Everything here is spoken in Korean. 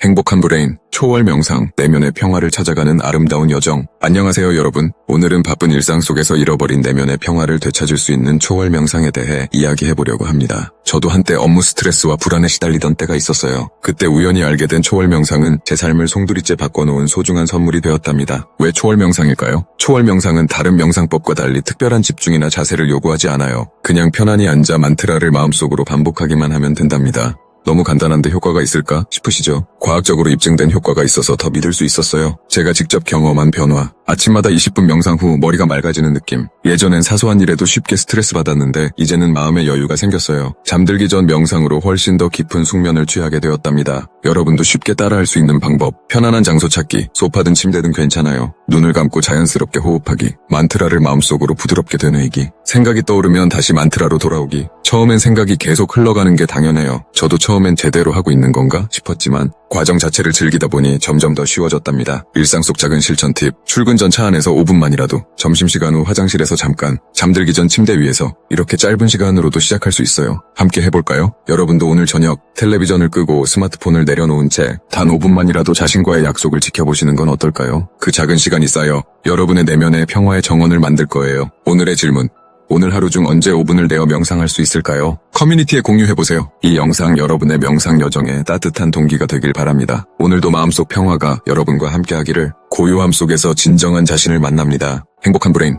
행복한 브레인, 초월 명상, 내면의 평화를 찾아가는 아름다운 여정. 안녕하세요 여러분. 오늘은 바쁜 일상 속에서 잃어버린 내면의 평화를 되찾을 수 있는 초월 명상에 대해 이야기해보려고 합니다. 저도 한때 업무 스트레스와 불안에 시달리던 때가 있었어요. 그때 우연히 알게 된 초월 명상은 제 삶을 송두리째 바꿔놓은 소중한 선물이 되었답니다. 왜 초월 명상일까요? 초월 명상은 다른 명상법과 달리 특별한 집중이나 자세를 요구하지 않아요. 그냥 편안히 앉아 만트라를 마음속으로 반복하기만 하면 된답니다. 너무 간단한데 효과가 있을까 싶으시죠? 과학적으로 입증된 효과가 있어서 더 믿을 수 있었어요. 제가 직접 경험한 변화. 아침마다 20분 명상 후 머리가 맑아지는 느낌. 예전엔 사소한 일에도 쉽게 스트레스 받았는데 이제는 마음의 여유가 생겼어요. 잠들기 전 명상으로 훨씬 더 깊은 숙면을 취하게 되었답니다. 여러분도 쉽게 따라할 수 있는 방법. 편안한 장소 찾기. 소파 든 침대 든 괜찮아요. 눈을 감고 자연스럽게 호흡하기. 만트라를 마음속으로 부드럽게 되뇌이기. 생각이 떠오르면 다시 만트라로 돌아오기. 처음엔 생각이 계속 흘러가는 게 당연해요. 저도 처음엔 제대로 하고 있는 건가 싶었지만 과정 자체를 즐기다 보니 점점 더 쉬워졌답니다. 일상 속 작은 실천 팁. 출근 전 차 안에서 5분만이라도, 점심시간 후 화장실에서 잠깐, 잠들기 전 침대 위에서 이렇게 짧은 시간으로도 시작할 수 있어요. 함께 해볼까요? 여러분도 오늘 저녁 텔레비전을 끄고 스마트폰을 내려놓은 채 단 5분만이라도 자신과의 약속을 지켜보시는 건 어떨까요? 그 작은 시간 이 쌓여 여러분의 내면의 평화의 정원을 만들 거예요. 오늘의 질문. 오늘 하루 중 언제 5분을 내어 명상할 수 있을까요? 커뮤니티에 공유해보세요. 이 영상 여러분의 명상 여정에 따뜻한 동기가 되길 바랍니다. 오늘도 마음속 평화가 여러분과 함께하기를 고요함 속에서 진정한 자신을 만납니다. 행복한 브레인